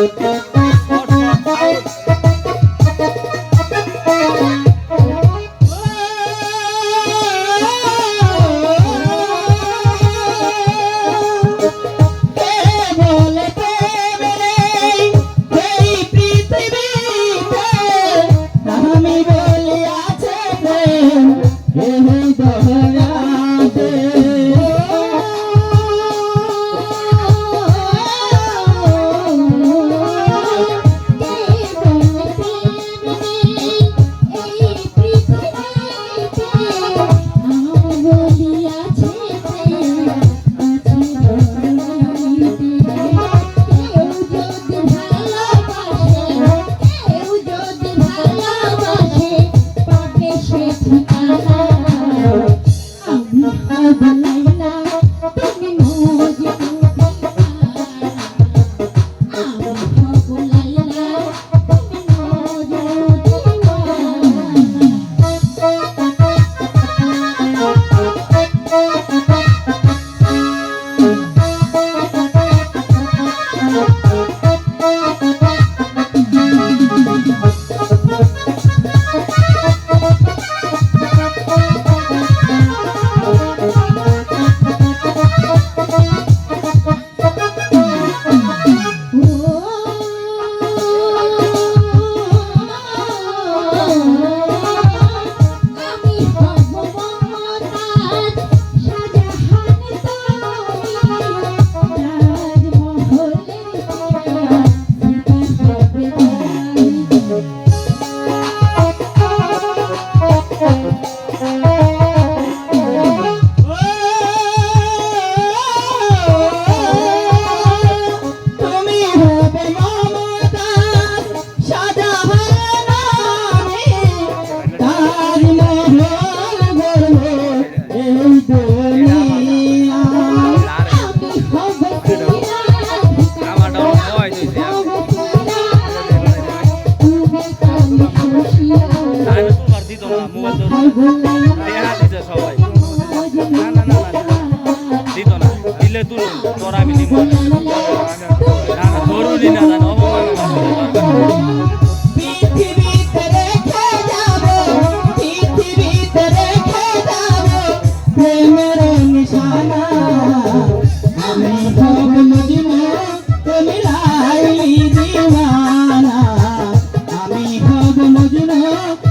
Thank you. ಬಲ್ಲ দিত না, মুখে টেহা দিছে সবাই। না না না না দিত না। দিলে তুল তোরা মিলি না। না ধরুনি না, জানো, অপমান I'm